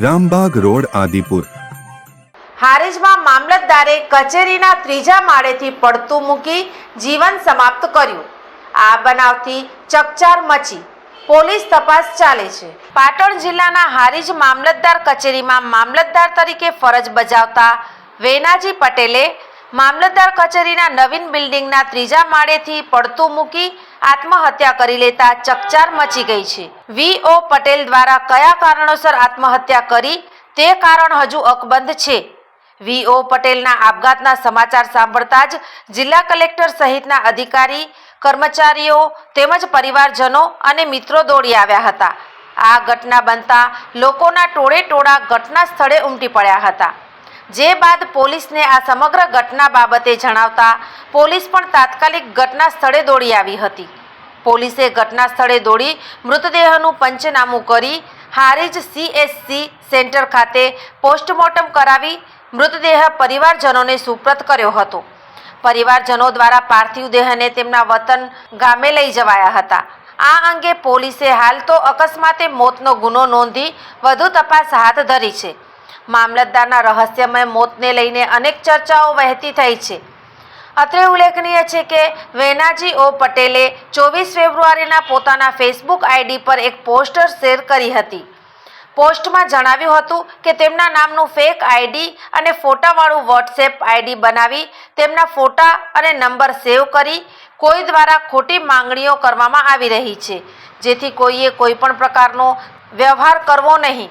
Rambag road, Adipur. હારીજમાં મામલતદારે કચેરીના ત્રીજા માળેથી પડતું મૂકી જીવન સમાપ્ત કર્યું. આ બનાવથી ચકચાર મચી પોલીસ તપાસ ચાલે છે. પાટણ જિલ્લાના હારીજ મામલતદાર કચેરીમાં મામલતદાર તરીકે ફરજ બજાવતા વેનાજી પટેલે મામલતદાર કચેરીના નવીન બિલ્ડિંગના ત્રીજા માળેથી પડતું મૂકી આત્મહત્યા કરી લેતા ચકચાર મચી ગઈ છે. વીઓ પટેલ દ્વારા કયા કારણોસર આત્મહત્યા કરી તે કારણ હજુ અકબંધ છે. વીઓ પટેલના આપઘાતના સમાચાર સાંભળતા જ જિલ્લા કલેક્ટર સહિતના અધિકારી, કર્મચારીઓ તેમજ પરિવારજનો અને મિત્રો દોડી આવ્યા હતા. આ ઘટના બનતા લોકોના ટોળે ટોળા ઘટના સ્થળે ઉમટી પડ્યા હતા. જે બાદ પોલીસને આ સમગ્ર ઘટના બાબતે જણાવતા પોલીસ પણ તાત્કાલિક ઘટના સ્થળે દોડી આવી હતી. પોલીસે ઘટના સ્થળે દોડી મૃતદેહનું પંચનામું કરી હારીજ સીએસસી સેન્ટર ખાતે પોસ્ટમોર્ટમ કરાવી મૃતદેહ પરિવારજનોને સુપ્રત કર્યો હતો. પરિવારજનો દ્વારા પાર્થિવ દેહને તેમના વતન ગામે લઈ જવાયા હતા. આ અંગે પોલીસે હાલ તો અકસ્માતે મોતનો ગુનો નોંધી વધુ તપાસ હાથ ધરી છે. મામલતદારના રહસ્યમય મોતને લઈને અનેક ચર્ચાઓ વહેતી થઈ છે. અત્રે ઉલ્લેખનીય છે કે વેનાજી ઓ પટેલે ચોવીસ ફેબ્રુઆરીના પોતાના ફેસબુક આઈડી પર એક પોસ્ટર શેર કરી હતી. પોસ્ટમાં જણાવ્યું હતું કે તેમના નામનું ફેક આઈડી અને ફોટાવાળું વોટ્સએપ આઈડી બનાવી, તેમના ફોટા અને નંબર સેવ કરી, કોઈ દ્વારા ખોટી માંગણીઓ કરવામાં આવી રહી છે. જેથી કોઈએ કોઈ પણ પ્રકારનો વ્યવહાર કરવો નહીં.